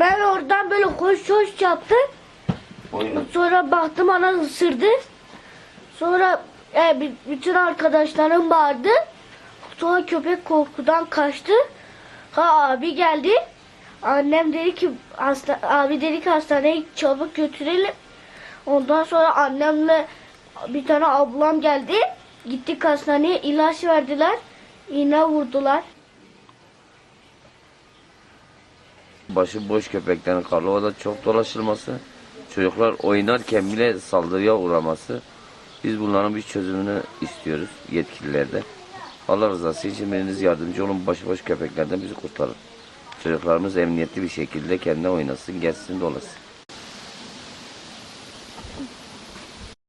Oradan böyle hoş hoş yaptı. Oyun. Sonra baktım ana ısırdı. Sonra e, bütün arkadaşlarım bağırdı. Sonra köpek korkudan kaçtı. Ha abi geldi. Annem dedi ki hasta, abi dedi ki hastaneye çabuk götürelim. Ondan sonra annemle bir tane ablam geldi. Gittik hastaneye ilaç verdiler. İğne vurdular. Başı boş köpeklerin Karlova'da çok dolaşılması, çocuklar oynarken bile saldırıya uğraması. Biz bunların bir çözümünü istiyoruz yetkililerde. Allah rızası için biriniz yardımcı olun başıboş köpeklerden bizi kurtarın. Çocuklarımız emniyetli bir şekilde kendine oynasın, gezsin dolasın.